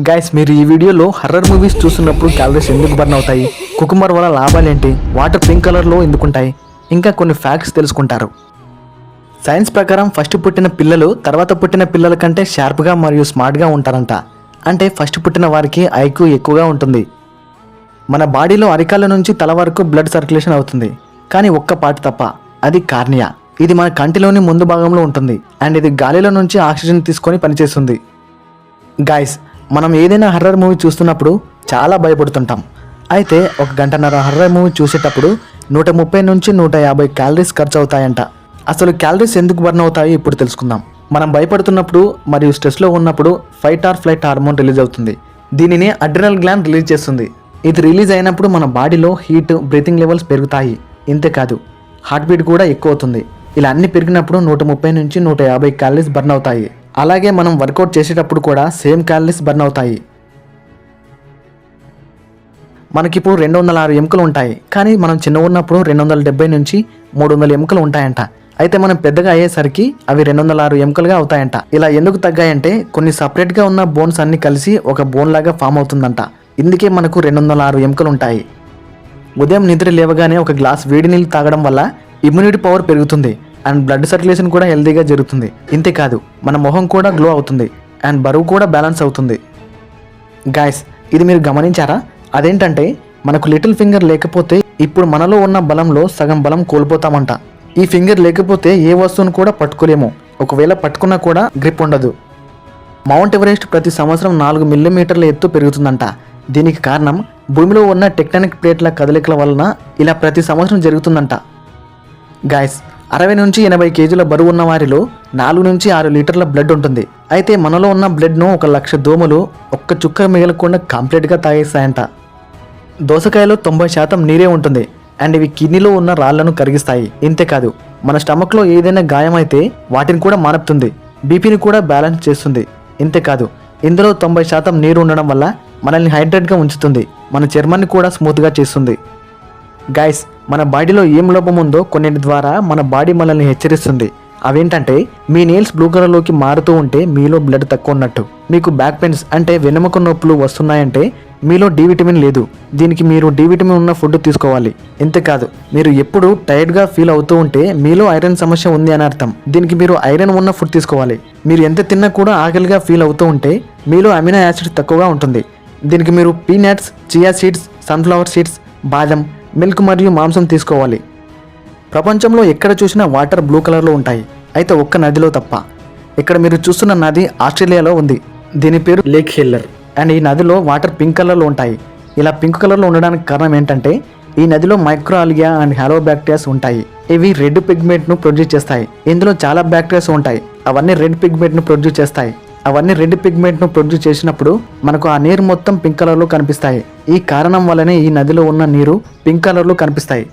Guys మీరు ఈ వీడియోలో హర్రర్ మూవీస్ చూస్తున్నప్పుడు క్యాలరీస్ ఎందుకు బర్న్ అవుతాయి? కుకుమర్ వల్ల లాభాలు ఏంటి? వాటర్ పింక్ కలర్లో ఎందుకుంటాయి? ఇంకా కొన్ని ఫ్యాక్ట్స్ తెలుసుకుంటారు. సైన్స్ ప్రకారం ఫస్ట్ పుట్టిన పిల్లలు తర్వాత పుట్టిన పిల్లల కంటే షార్ప్గా మరియు స్మార్ట్గా ఉంటారంట. అంటే ఫస్ట్ పుట్టిన వారికి ఐక్యూ ఎక్కువగా ఉంటుంది. మన బాడీలో అరికాల నుంచి తల వరకు బ్లడ్ సర్క్యులేషన్ అవుతుంది. కానీ ఒక్క పాటు తప్ప అది కార్నియా. ఇది మన కంటిలోని ముందు భాగంలో ఉంటుంది. అండ్ ఇది గాలిలో నుంచి ఆక్సిజన్ తీసుకొని పనిచేస్తుంది. గాయస్ మనం ఏదైనా హర్రర్ మూవీ చూస్తున్నప్పుడు చాలా భయపడుతుంటాం. అయితే ఒక గంటన్నర హర్రర్ మూవీ చూసేటప్పుడు నూట ముప్పై నుంచి నూట యాభై క్యాలరీస్ ఖర్చు అవుతాయంట. అసలు క్యాలరీస్ ఎందుకు బర్న్ అవుతాయి ఇప్పుడు తెలుసుకుందాం. మనం భయపడుతున్నప్పుడు మరియు స్ట్రెస్లో ఉన్నప్పుడు fight or flight hormone release అవుతుంది. దీనిని అడ్రినల్ గ్లాండ్ రిలీజ్ చేస్తుంది. ఇది రిలీజ్ అయినప్పుడు మన బాడీలో హీట్ బ్రీతింగ్ లెవెల్స్ పెరుగుతాయి. ఇంతేకాదు హార్ట్ బీట్ కూడా ఎక్కువ అవుతుంది. ఇలా అన్ని పెరిగినప్పుడు నూట ముప్పై నుంచి నూట యాభై క్యాలరీస్ బర్న్ అవుతాయి. అలాగే మనం వర్కౌట్ చేసేటప్పుడు కూడా సేమ్ క్యాలరీస్ బర్న్ అవుతాయి. మనకిప్పుడు రెండు వందల ఆరు ఎముకలు ఉంటాయి. కానీ మనం చిన్న ఉన్నప్పుడు రెండు వందల డెబ్బై నుంచి మూడు వందల ఎముకలు ఉంటాయంట. అయితే మనం పెద్దగా అయ్యేసరికి అవి రెండు వందల ఆరు ఎముకలుగా అవుతాయంట. ఇలా ఎందుకు తగ్గాయంటే కొన్ని సపరేట్గా ఉన్న బోన్స్ అన్ని కలిసి ఒక బోన్ లాగా ఫామ్ అవుతుందంట. ఇందుకే మనకు రెండు వందల ఆరు ఎముకలు ఉంటాయి. ఉదయం నిద్ర లేవగానే ఒక గ్లాస్ వేడి నీళ్ళు తాగడం వల్ల ఇమ్యూనిటీ పవర్ పెరుగుతుంది. అండ్ బ్లడ్ సర్క్యులేషన్ కూడా హెల్తీగా జరుగుతుంది. ఇంతేకాదు మన మొహం కూడా గ్లో అవుతుంది అండ్ బరువు కూడా బ్యాలెన్స్ అవుతుంది. గాయస్ ఇది మీరు గమనించారా? అదేంటంటే మనకు లిటిల్ ఫింగర్ లేకపోతే ఇప్పుడు మనలో ఉన్న బలంలో సగం బలం కోల్పోతామంట. ఈ ఫింగర్ లేకపోతే ఏ వస్తువును కూడా పట్టుకోలేము. ఒకవేళ పట్టుకున్నా కూడా గ్రిప్ ఉండదు. మౌంట్ ఎవరెస్ట్ ప్రతి సంవత్సరం నాలుగు మిల్లీమీటర్ల ఎత్తు పెరుగుతుందంట. దీనికి కారణం భూమిలో ఉన్న టెక్టానిక్ ప్లేట్ల కదలికల వలన ఇలా ప్రతి సంవత్సరం జరుగుతుందంట. గాయస్ అరవై నుంచి ఎనభై కేజీల బరువు ఉన్న వారిలో నాలుగు నుంచి ఆరు లీటర్ల బ్లడ్ ఉంటుంది. అయితే మనలో ఉన్న బ్లడ్ను ఒక లక్ష దోమలు ఒక్క చుక్క మిగలకుండా కంప్లీట్గా తాగేస్తాయంట. దోసకాయలో తొంభై శాతం నీరే ఉంటుంది. అండ్ ఇవి కిడ్నీలో ఉన్న రాళ్ళను కరిగిస్తాయి. ఇంతేకాదు మన స్టమక్లో ఏదైనా గాయమైతే వాటిని కూడా మానుపుతుంది. బీపీని కూడా బ్యాలెన్స్ చేస్తుంది. ఇంతేకాదు ఇందులో తొంభై శాతం నీరు ఉండడం వల్ల మనల్ని హైడ్రేట్గా ఉంచుతుంది. మన చర్మాన్ని కూడా స్మూత్గా చేస్తుంది. గైస్ మన బాడీలో ఏం లోపం ఉందో కొన్నిటి ద్వారా మన బాడీ మనల్ని హెచ్చరిస్తుంది. అవేంటంటే మీ నెయిల్స్ బ్లూ కలర్లోకి మారుతూ ఉంటే మీలో బ్లడ్ తక్కువ ఉన్నట్టు. మీకు బ్యాక్ పెయిన్స్ అంటే వెనుమక నొప్పులు వస్తున్నాయంటే మీలో డి విటమిన్ లేదు. దీనికి మీరు డి విటమిన్ ఉన్న ఫుడ్ తీసుకోవాలి. ఇంతేకాదు మీరు ఎప్పుడు టైర్డ్గా ఫీల్ అవుతూ ఉంటే మీలో ఐరన్ సమస్య ఉంది అని అర్థం. దీనికి మీరు ఐరన్ ఉన్న ఫుడ్ తీసుకోవాలి. మీరు ఎంత తిన్నా కూడా ఆకలిగా ఫీల్ అవుతూ ఉంటే మీలో అమినో యాసిడ్ తక్కువగా ఉంటుంది. దీనికి మీరు peanuts chia seeds sunflower seeds బాదం మిల్క్ మరియు మాంసం తీసుకోవాలి. ప్రపంచంలో ఎక్కడ చూసినా వాటర్ బ్లూ కలర్లో ఉంటాయి. అయితే ఒక్క నదిలో తప్ప. ఇక్కడ మీరు చూస్తున్న నది ఆస్ట్రేలియాలో ఉంది. దీని పేరు లేక్ హిల్లర్. అండ్ ఈ నదిలో వాటర్ పింక్ కలర్లో ఉంటాయి. ఇలా పింక్ కలర్లో ఉండడానికి కారణం ఏంటంటే ఈ నదిలో మైక్రోఆల్గియా అండ్ హ్యాలో బ్యాక్టీరియాస్ ఉంటాయి. ఇవి రెడ్ పిగ్మెంట్ను ప్రొడ్యూస్ చేస్తాయి. ఇందులో చాలా బ్యాక్టీరియాస్ ఉంటాయి. అవన్నీ రెడ్ పిగ్మెంట్ను ప్రొడ్యూస్ చేస్తాయి. అవన్నీ రెడ్ పిగ్మెంట్ను ప్రొడ్యూస్ చేసినప్పుడు మనకు ఆ నీరు మొత్తం పింక్ కలర్లో కనిపిస్తాయి. ఈ కారణం వల్లనే ఈ నదిలో ఉన్న నీరు పింక్ కలర్లో కనిపిస్తాయి.